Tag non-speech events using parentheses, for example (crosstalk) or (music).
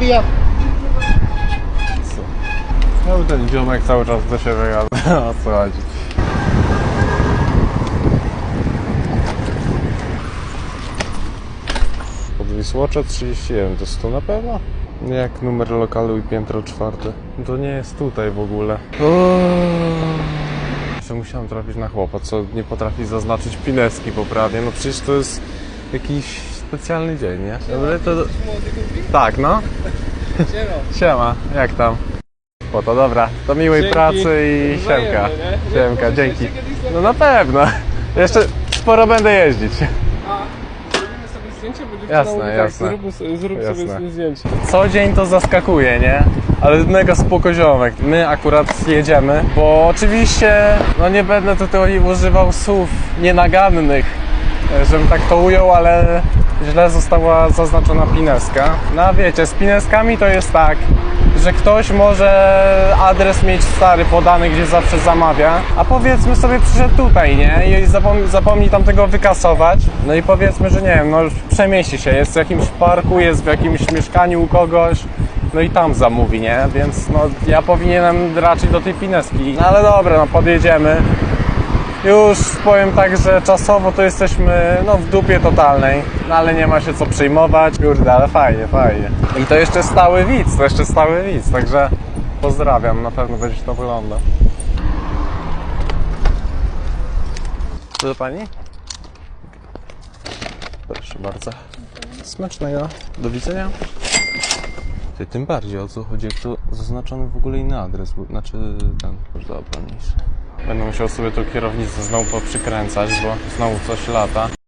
pija. No ten ziomek cały czas do siebie gada, (laughs) o co chodzi. Podwisłocze 31, to jest tu na pewno? Jak numer lokalu i piętro czwarte. To nie jest tutaj w ogóle. Jeszcze musiałem trafić na chłopa, co nie potrafi zaznaczyć pineski poprawnie. No przecież to jest jakiś specjalny dzień, nie? Dobra, to... Tak, no. Siema, jak tam? O to dobra, to miłej Dzięki. pracy i Wzajemnie, siemka. nie? Siemka, Może dzięki. No na pewno. Jeszcze sporo będę jeździć. A, zrobimy sobie zdjęcie, bo Jasne, mówi tak, jasne. zrób, zrób Jasne. sobie zdjęcie. Co dzień to zaskakuje, nie? Ale mega spoko ziomek. My akurat jedziemy, bo oczywiście, no nie będę tutaj używał słów nienagannych, żebym tak to ujął, ale źle została zaznaczona pineska. No wiecie, z pineskami to jest tak, że ktoś może adres mieć stary podany, gdzie zawsze zamawia, a powiedzmy sobie przyszedł tutaj, nie? I zapomni, zapomni tam tego wykasować. No i powiedzmy, że nie wiem, no przemieści się, jest w jakimś parku, jest w jakimś mieszkaniu u kogoś, no i tam zamówi, nie? Więc no ja powinienem raczej do tej pineski. No ale dobra, no podjedziemy. Już powiem tak, że czasowo to jesteśmy no, w dupie totalnej, no ale nie ma się co przejmować. Kurde, ale fajnie, fajnie. I to jeszcze stały widz, to jeszcze stały widz, także pozdrawiam, na pewno będzie to wyglądał. Co do pani? Proszę bardzo. Smacznego. Do widzenia. Ty, tym bardziej o co chodzi, jak to zaznaczony w ogóle inny adres, znaczy ten, już dobra, mniejszy. Będę musiał sobie tu kierownicę znowu poprzykręcać, bo znowu coś lata.